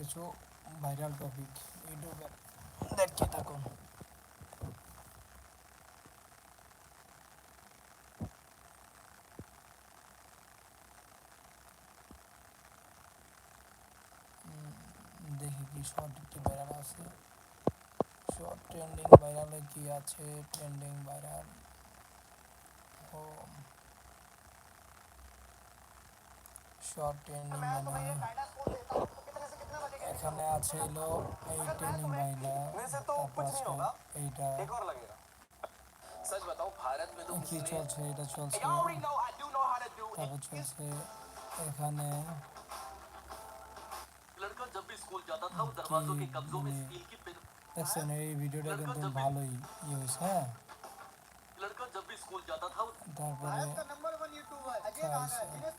কিছু viral topic ইউটিউবে দেখতে থাকুন। দেখি কি শর্ট একটি ভাইরাল আছে। শর্ট ট্রেন্ডিং ভাইরালে কি আছে? ট্রেন্ডিং ভাইরাল ও শর্ট ট্রেন্ডিং মানে এখানে আছে হলো এই ট্রেন্ডিং ভাইরাল তারপর আছে এইটা एक और लगेगा सच बताओ भारत में तो কি किसी ने চলছে এটা চলছে you already know I do know how to do it তারপর চলছে এখানে लड़का जब भी स्कूल जाता था वो दरवाजों के कब्जों में हम्म। स्टील की पिन দেখছেন এই ভিডিওটা কিন্তু ভালোই ইয়ে হয়েছে হ্যাঁ लड़का जब भी स्कूल जाता था वो তারপরে नंबर वन यूट्यूबर अजय খাইছে।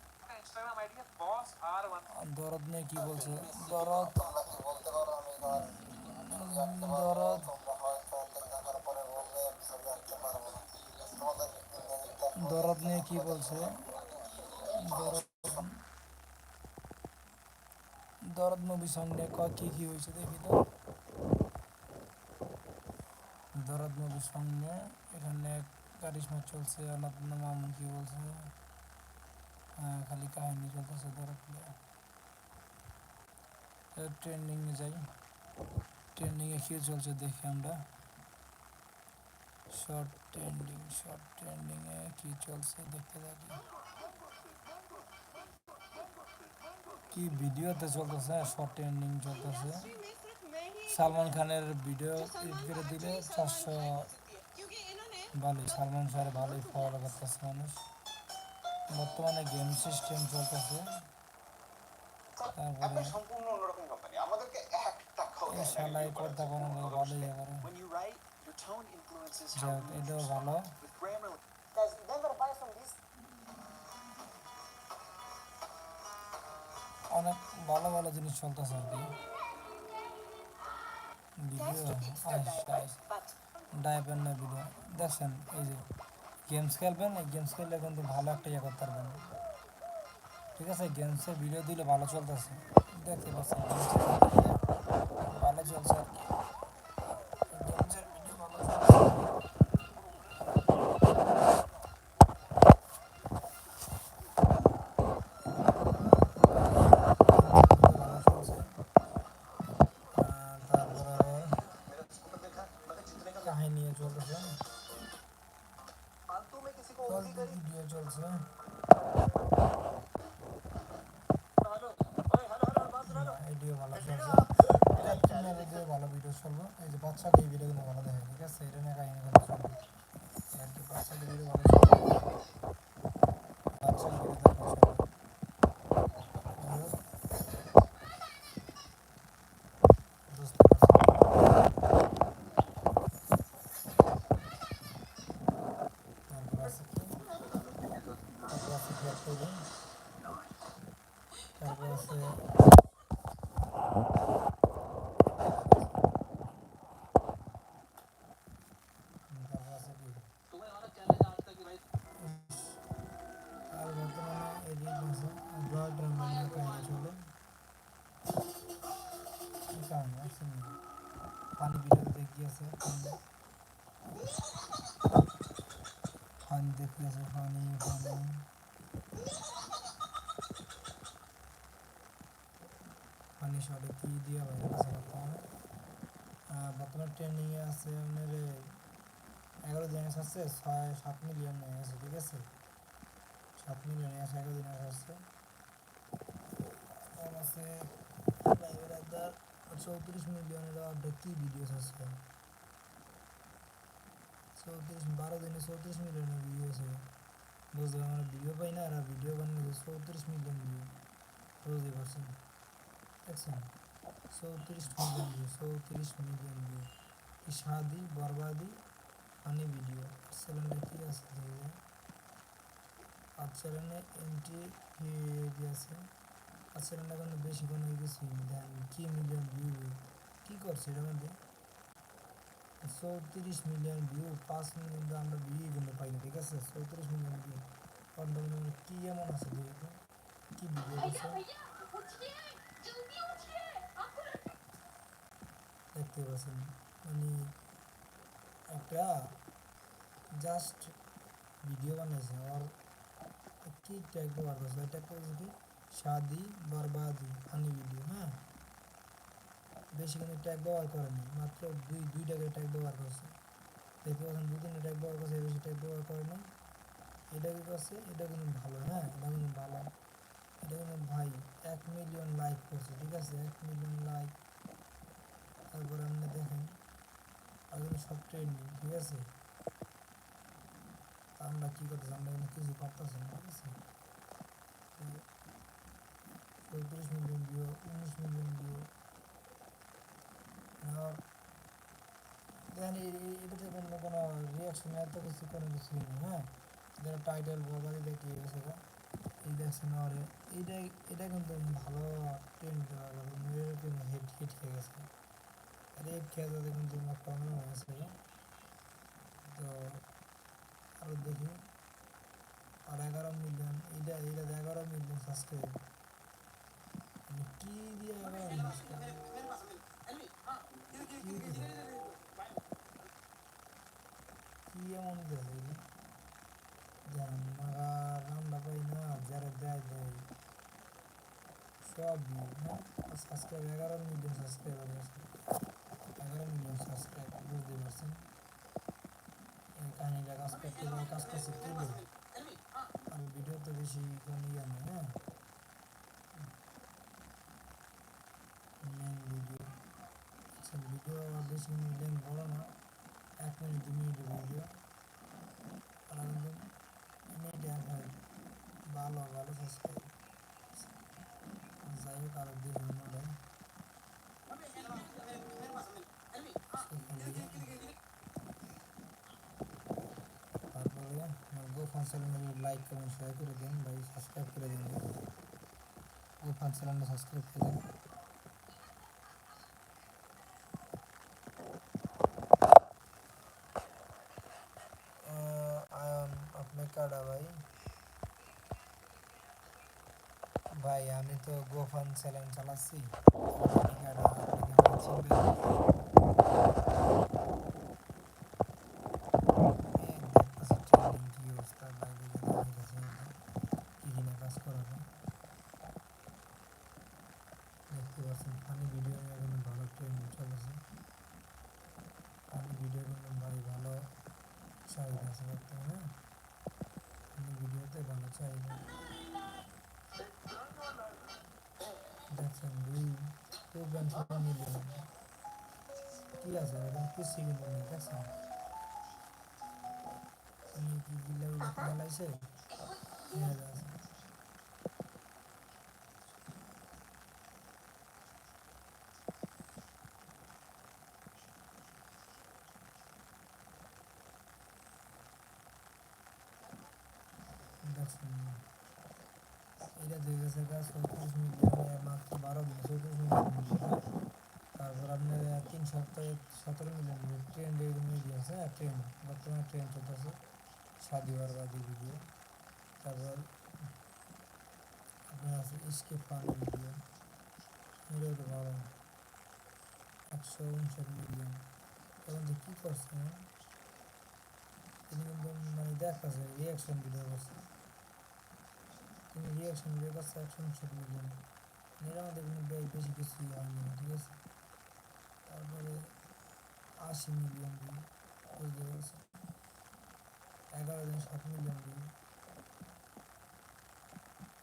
Instagram ID is boss R1. দরদ নে কি বলছে দরদ দরদ দরদ নে কি বলছে দরদ দরদ মুভি সঙ্গে ক কি কি হয়েছে দেখি তো দরদ মুভি সঙ্গে এখানে কারিশমা চলছে অনাথ মামুন কি বলছে খালি কাহিনী চলতেছে যাই। চলছে দেখি আমরা। শর্ট ট্রেন্ডিং শর্ট চলছে দেখতে থাকি কি ভিডিওতে চলতেছে শর্ট ট্রেন্ডিং চলতেছে। সালমান খানের ভিডিও এডিট করে দিলে চারশো ভালোই সালমান শাহের ভালোই ফলো করতেছে মানুষ। বর্তমানে গেম সিস্টেম চলতেছে। তারপরে সম্পূর্ণ অন্যরকম কোম্পানি আমাদেরকে কোনো you এটাও ভালো। অনেক ভালো ভালো জিনিস চলতেছে আর কি। ভিডিও না ভিডিও দেখছেন এই যে গেমস খেলবেন, এই গেমস খেললে কিন্তু ভালো একটা ইয়ে করতে পারবেন। ঠিক আছে? গেমসের ভিডিও দিলে ভালো চলতেছে। দেখতে পাচ্ছেন গেমসের ভিডিও ভালো চলছে আর কি। ভিডিও ভালো ভিডিও চলবে এই যে বাচ্চাকে এই ভিডিওগুলো ভালো দেখে ঠিক আছে? এটা নিয়ে কাহিনী বর্তমানে এডিট আছে ব্লগ ড্রামা কাহিনী চলে কি কাহিনী আছে না ফানি ভিডিও দেখি আছে আপনার এগারো দিন আছে ছয় সাত মিলিয়ন হয়ে গেছে ঠিক আছে। সাত মিলিয়ন আছে এগারো দিন আসছে আছে লাইভের একবার চৌত্রিশ মিলিয়নের আপডেট কি ভিডিওস আছে? চৌত্রিশ, বারো দিনে চৌত্রিশ মিলিয়নের ভিডিও আছে। বুঝতে আমরা ভিডিও পাই না, আর ভিডিও বানিয়ে চৌত্রিশ মিলিয়ন ভিউ বুঝতে পারছেন? দেখছেন? চৌত্রিশ মিলিয়ন ভিউ চৌত্রিশ মিলিয়ন ভিউ শাদি বরবাদি ফানি ভিডিও চ্যানেলে কি আছে আচ্ছারণে এন্ট্রি হয়ে গিয়েছে আচ্ছারণে এখন বেশি হয়ে কিছু দেন কি মিলিয়ন ভিউ কী করছে এটার মধ্যে? চৌত্রিশ মিলিয়ন ভিউ পাঁচ মিলিয়ন আমরা ভিউ কিন্তু পাই ঠিক আছে? চৌত্রিশ মিলিয়ন ভিউ পনেরো কি কী এমন আছে দেখুন কী ভিডিও আছে দেখতে পাচ্ছেন মানে একটা জাস্ট ভিডিও বানিয়েছে আমার কি ট্যাগ ব্যবহার করছে এটা করছে কি? শাদি বরবাদি ফানি ভিডিও হ্যাঁ বেশি কোনো ট্যাগ ব্যবহার করেনি মাত্র দুই দুই ট্যাগের ট্যাগ ব্যবহার করছে। দেখতে পাচ্ছেন, দু তিনটা ট্যাগ ব্যবহার করছে বেশি ট্যাগ ব্যবহার করে করেনি এটা কি করছে? এটা কিন্তু ভালো হ্যাঁ এটা কিন্তু ভালো। এটা কিন্তু ভাই, এক মিলিয়ন লাইক করছে, ঠিক আছে? এক মিলিয়ন লাইক তারপরে আপনি দেখেন, আর কিন্তু সব ট্রেন্ডিং ঠিক আছে? আমরা কী করতেছি আমরা কিন্তু কিছু করতেছি না ঠিক আছে চৌত্রিশ মিলিয়ন ভিউ উনিশ মিলিয়ন ভিউ দেখেন এটাতে কোনো কোনো রিয়াকশন এত কিছু কোনো কিছু নেই হ্যাঁ? যেটা টাইটেল বলবার দেখি গেছে। এই দেখছেন আর এইটা, এটা কিন্তু ভালো ট্রেন্ড কিন্তু হিট হিট হয়ে গেছে। আর এই খেয়াতে কিন্তু আমার প্রবলেম হয়ে গেছে তো আরও দেখি। আর এগারো মিলিয়ন এইটা এইটা এগারো মিলিয়ন সাবস্ক্রাইব মানে কি দিয়ে এগারো কি এমন দেয় মারা রান্না পাই না, যারা সব হ্যাঁ? সাবস্ক্রাইব এগারো মিলিয়ন সাবস্ক্রাইবার আছে। এগারো মিলিয়ন সাবস্ক্রাইব বুঝতে পারছেন? এই কাহিনিটা কাজ করতে গেলে কাজ করছে কি বলে আর ভিডিও তো বেশি কোনো ইয়ে নেই হ্যাঁ মেন ভিডিও আচ্ছা ভিডিও বেশি লেন বড় না এক মিনিট দু মিনিটের ভিডিও আর কিন্তু মিডিয়া হয় ভালো ভালো সাবস্ক্রাইব যাই হোক আরও দেখুন মডেল তারপরে চ্যানেল লাইক কমেন্ট শেয়ার করে দিন ভাই সাবস্ক্রাইব করে দিন গোফান চ্যানেলটা সাবস্ক্রাইব করে দিন। আপনি কাটা ভাই? ভাই, আমি তো গোফান চ্যানেল চালাচ্ছি কি আমাকে চিনবেন এই দেখতেছি ট্রেন্ডিং কি অবস্থা বাইরে দেখাইতেছে কি কিনা কাজ করা যায় দেখতে পাচ্ছেন ফানি ভিডিও এখন ভালো ট্রেন্ড চলেছে ফানি ভিডিও কিন্তু ভাই ভালো বর্তমানে ফানি ভিডিওতে ভালো চাহিদা দেখছেন দুই প্রোগ্রাম সবাই মিলে কি আছে এরকম কিছু কিন্তু নেই দেখছেন কি গিলা দেখছেন এটা দুই গেছে গা চৌত্রিশ মিলিয়ন মাত্র বারো দিন চৌত্রিশ মিলিয়ন তারপর আপনার তিন সপ্তাহে সতেরো মিলিয়ন ট্রেন মিডিয়া আছে হ্যাঁ ট্রেন বর্তমানে ট্রেন চলতেছে শাদি বরবাদি ভিডিও তারপর আপনার আছে স্কেপ ফান ভিডিও এটাও তো ভালো একশো উনষাট মিলিয়ন তখন যে কী করছে হ্যাঁ? তিনি কিন্তু মানে দেখাচ্ছে রিয়াকশন ভিডিও করছে కొన్ని రియాక్షన్ వేగ సాక్ష్యం చదువుదాం నిరాది బేసిక్ చేయాలి তারপরে আশি মিলিয়ন ভিউ বুঝতে পারছি এগারো দিন সাত মিলিয়ন ভিউ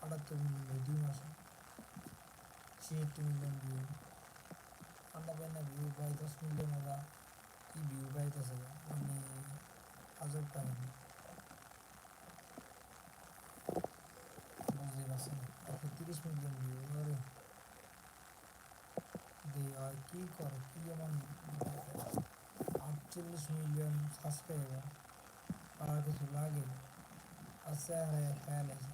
আটাত্তর মিলিয়ন ভিউ দুই মাসে ছিয়াত্তর মিলিয়ন ভিউ আমরা পাই না ভিউ পাই দশ মিলিয়ন ওরা কি ভিউ পাইতেছে মানে আজব পাইনি 31 milyon euro ki korki এবং আটচল্লিশ মিলিয়ন সাবস্ক্রাইবার আর কিছু লাগে আছে খেয়াল আছে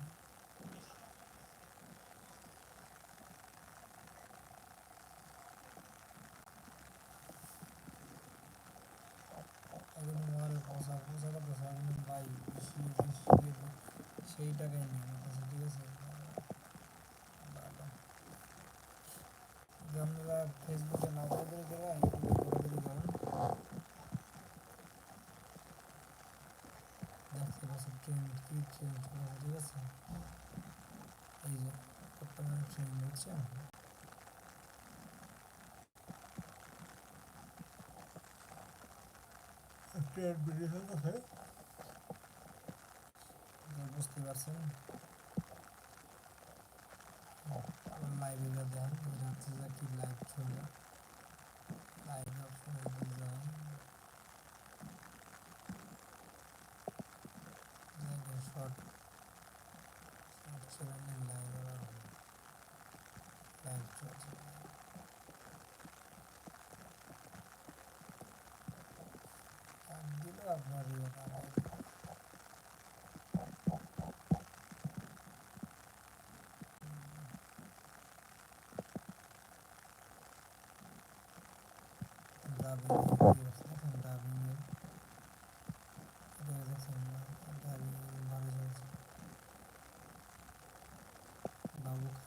সেই টাকাই নিয়ে আপনারা ফেসবুকে না করে করে দেবেন দেখতে পাচ্ছেন ট্রেন কি ট্রেন চলে ঠিক আছে এই যে আপনারা ট্রেন বুঝছেন ট্রেন বেরিয়ে গেছে বুঝতে পারছেন লাইভে দেন এটা হচ্ছে যে কি লাইভ চলে লাইভ অপশনে যান দেখেন শর্ট শর্ট চ্যানেলে লাইভ লাইভ চলছে আর দিল আপনার ইয়ে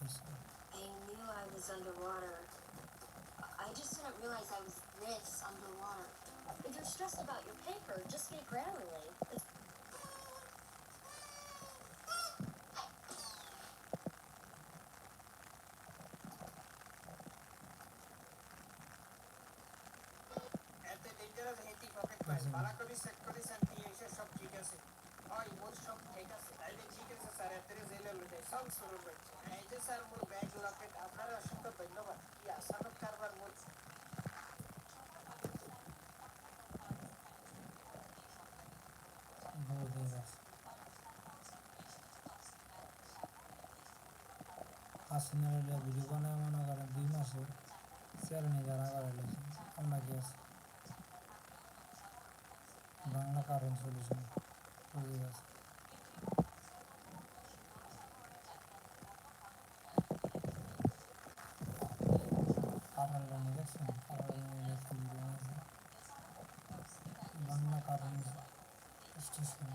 I knew I was underwater. I just didn't realize I was this underwater. If you're stressed about your paper, just get Grammarly. It's করেন দুই আছে বাংলা কারণ সলিউশন বুঝে গেছে কারণ বানিয়ে দেখছেন কারণ বানিয়ে দেখছি ভিডিও বানিয়েছে বাংলা কারণ স্টেশন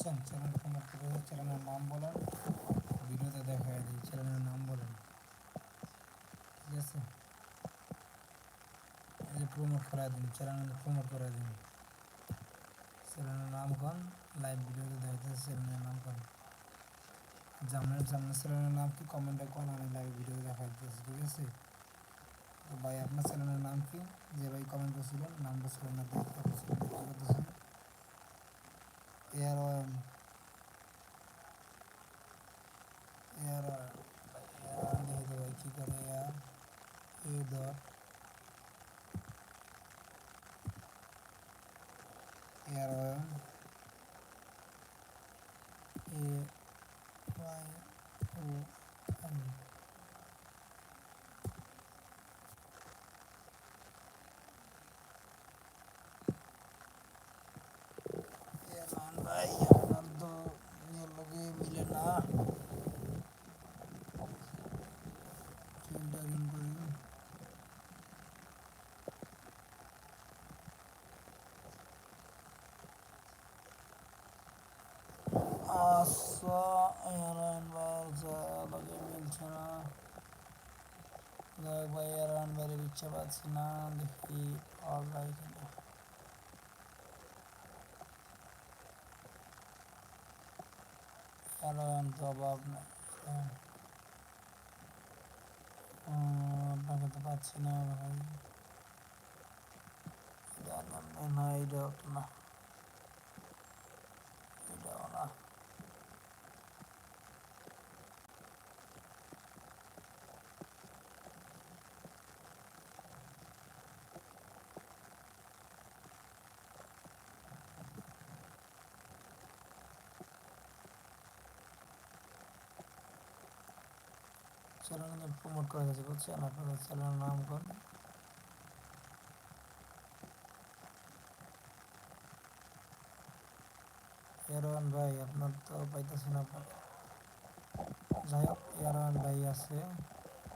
চ্যানেল চ্যানেলের নাম ভিডিওতে চ্যানেলের নাম বলেন। ঠিক আছে? এই প্রমোট দিন দিন। নাম লাইভ ভিডিওতে চ্যানেলের নাম নাম কি? কমেন্টে আমি লাইভ ভিডিও ঠিক আছে? তো ভাই, আপনার চ্যানেলের নাম কি? যে ভাই কমেন্ট করছিলেন পাচ্ছেন, দেখতে পাচ্ছেন। Air oil air oil air oil দেখে ভাই কী করে air A dot air oil A Y O N airman ভাই আপনার তো নিজের লোকে মিলে না ফিল্টারিং করি আচ্ছা এয়ারম্যান ভাইয়ের যা লোকে মিলছে না দেখ ভাই এয়ারম্যান পাচ্ছি না দেখি যায় কিনা কারণ তো অভাব নেই আপনাকে তো পাচ্ছি না, ভাই। জানান না এইটাও তো না এটাও না চ্যানেল প্রমোট করা বুঝছেন আপনাদের চ্যানেলের ভাই, আপনার তো যাই হোক ভাই আছে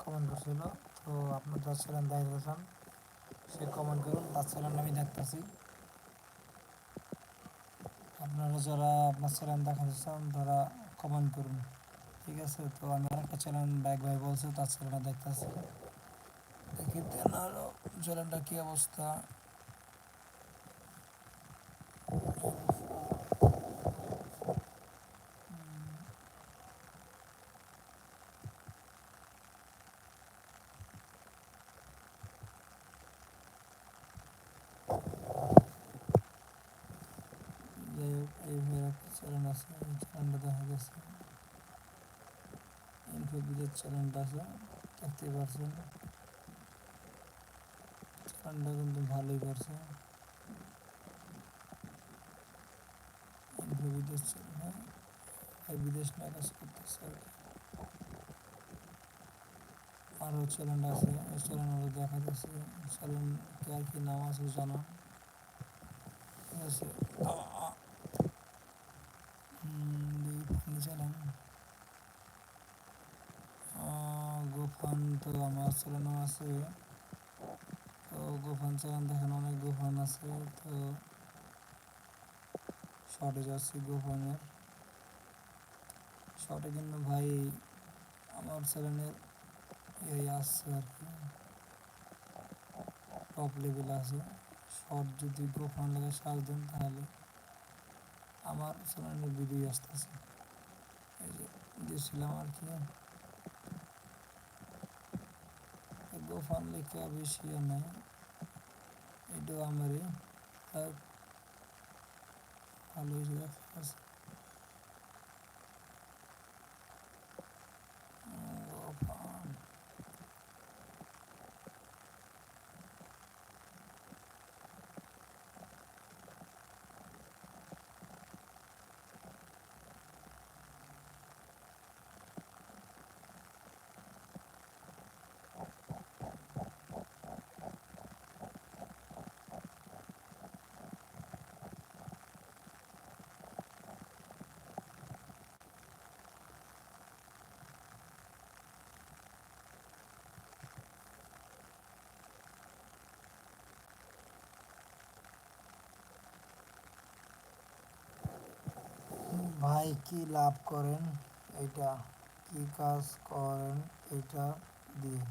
কমেন্ট করছিল, তো আপনার যার চ্যানেল দেখতেছেন সে কমেন্ট করুন তার চ্যানেল আমি দেখতেছি। আপনারা যারা আপনার চ্যানেল দেখাতে চান, তারা কমেন্ট করুন। ঠিক আছে, তো আমি আরেকটা বাইক ভাই বলছে তার চ্যানেলটা দেখতেছি দেখি তেনার চালানটা কী অবস্থা যাই হোক এই ভাইয়ের একটা চ্যানেল আছে এই চ্যানেলটা দেখা গেছে বিলের চ্যানেলটা আছে দেখতে পারছেন চ্যানেলটা কিন্তু ভালোই ইনফো বিদেশ বিদেশ নিয়ে কাজ করতেছে আর কি আরও চ্যানেল আছে ওই চ্যানেলগুলো দেখা যাচ্ছে চ্যানেল আর কি নাম আছে জানা ঠিক আছে চ্যানেল গোফান তো আমার চ্যানেলও আছে। তো গোফান চ্যানেল দেখেন অনেক গোফান আছে, তো শর্টে যাচ্ছি গোফানের শর্টে কিন্তু ভাই আমার চ্যানেলের এই আসছে আর কি। টপ লেভেল আছে। শর্ট যদি গোফান লেগে সার্চ দেন তাহলে আমার চ্যানেলের ভিডিও আসতেছে। এই যে দিয়েছিলাম আর কি। গোফান লেখা বেশি নেই এটাও ভাই, কি লাভ করেন? এটা কি কাজ করেন? এটা দিয়ে।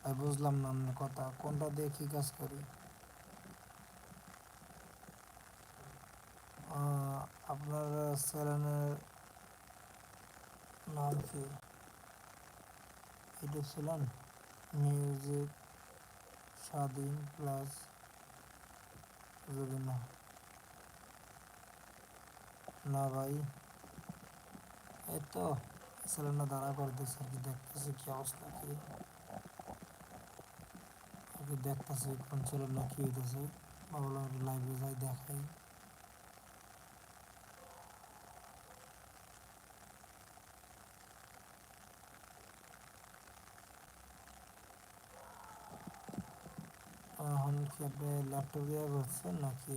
ভাই, বুঝলাম না আপনার কথা। কোনটা দিয়ে কি কাজ করি? আপনার চ্যানেলের নাম কি? YouTube channel? মিউজিক স্বাধীন প্লাস যদি না না ভাই। এই তো ছেলেটা দাঁড়া করতেছে আর কি, দেখতেছি কি অবস্থা কি। আর কি দেখতেছি, কোন ছেলেটা কি হইতেছে। ভাবলাম লাইভে যাই, দেখাই। এখন কি আপনি ল্যাপটপ দিয়ে করছেন নাকি?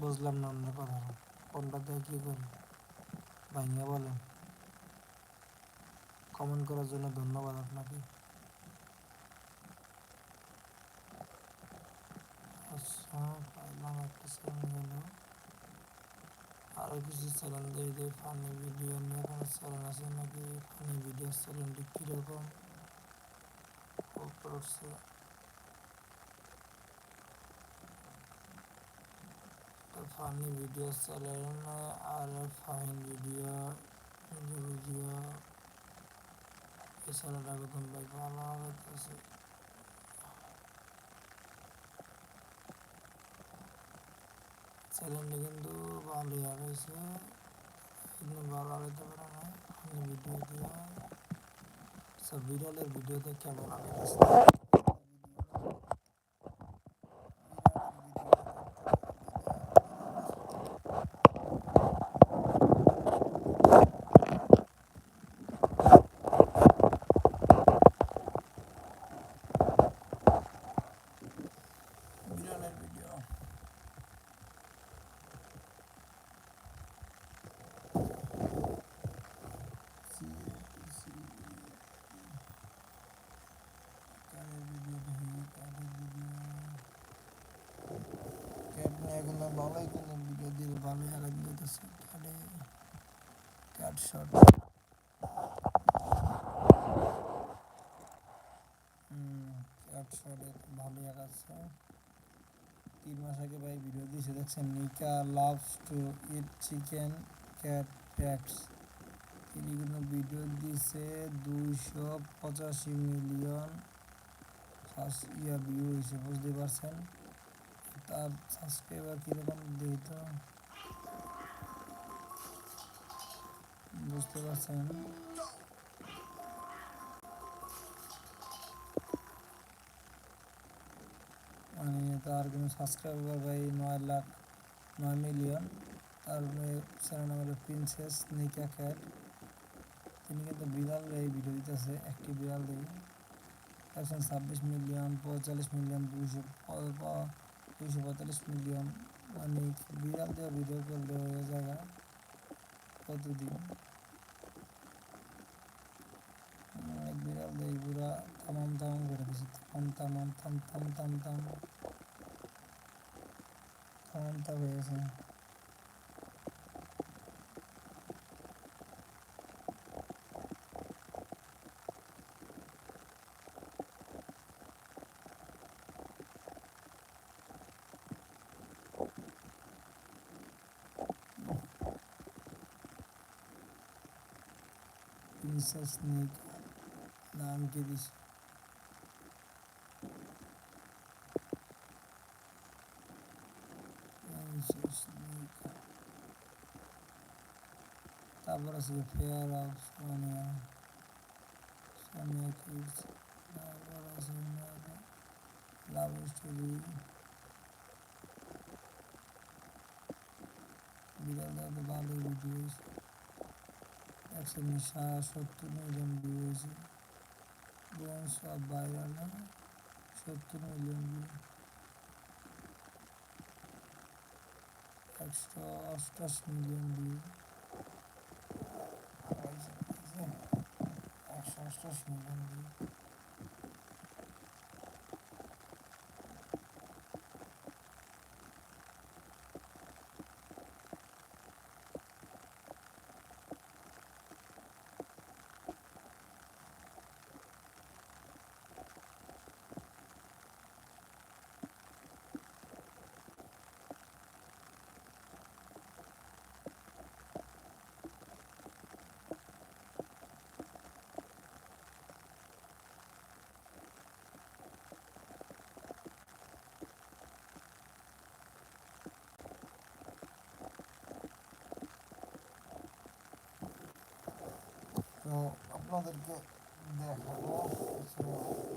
বুঝলাম না আপনার কথা কোনটা দিয়ে কী করি ভাইয়া বলেন কমেন্ট করার জন্য ধন্যবাদ আপনাকে। আচ্ছা পাইলাম চ্যানেল কিছু চ্যানেল দিয়ে ফানি ভিডিও নিয়ে কোনো চ্যানেল আছে নাকি? ফানি ভিডিও চ্যানেলটি কীরকম? করছে ফানি ভিডিও চ্যানেল আর ফাইন ভিডিও ভিডিও এছাড়া বেতন ভাই ভালো হইতেছে চ্যানেলটা কিন্তু ভালোই হয়েছে কিন্তু ভালো হইতে পারে না ফানি ভিডিও দিয়ে সব বিড়ালের ভিডিওতে কেমন হইতেছে বিড়ালের ভিডিও কিন্তু ভালোই কিন্তু ভিডিও দিলে ভালোই আগাম যেতেছে ক্যাটে শট ক্যাট ভালোই আগাচ্ছে তিন মাস আগে ভাই ভিডিও দিয়েছে দেখছেন Nika loves to eat chicken cat pats তিনি কিন্তু ভিডিও দিয়েছে দুইশো পঁচাশি মিলিয়ন ইয়া ভিউ হয়েছে বুঝতে পারছেন তার সাবস্ক্রাইবার কীরকম দেখি বুঝতে পারছেন মানে তার কিন্তু সাবস্ক্রাইবার ভাই নয় লাখ, নয় মিলিয়ন তার চ্যানেল নাম হলো প্রিন্সেস নিকা ক্যাট তিনি কিন্তু বিড়াল এই ভিডিও দিতেছে, একটি বিড়াল দিয়ে। একশো ছাব্বিশ মিলিয়ন পঁয়তাল্লিশ মিলিয়ন দুইশো দুইশো পঁয়তাল্লিশ মিলিয়ন মানে বিড়াল দিয়ে ভিডিও করলে জায়গা প্রতিদিন উম, এক বিড়াল দিয়ে পুরা তামাম তামাম করে দিছে তামাম তামাম থাম থাম থাম থাম তামাম তাম হয়ে গেছে প্রিন্সেস নিকা নাম কি দিস তারপর আছে fair of Sonia Sonia kids তারপর আছে লাভ স্টোরি বিড়াল ভালো ভিডিও একশো সত্তর মিলিয়ন ভিউ হয়েছে বোন সব ভাইরাল সত্তর মিলিয়ন ভিউ একশো অষ্টাশি মিলিয়ন ভিউ একশো অষ্টাশি মিলিয়ন ভিউ Владик де, де, де, де, де, де, де, де, де, де, де, де, де, де, де, де,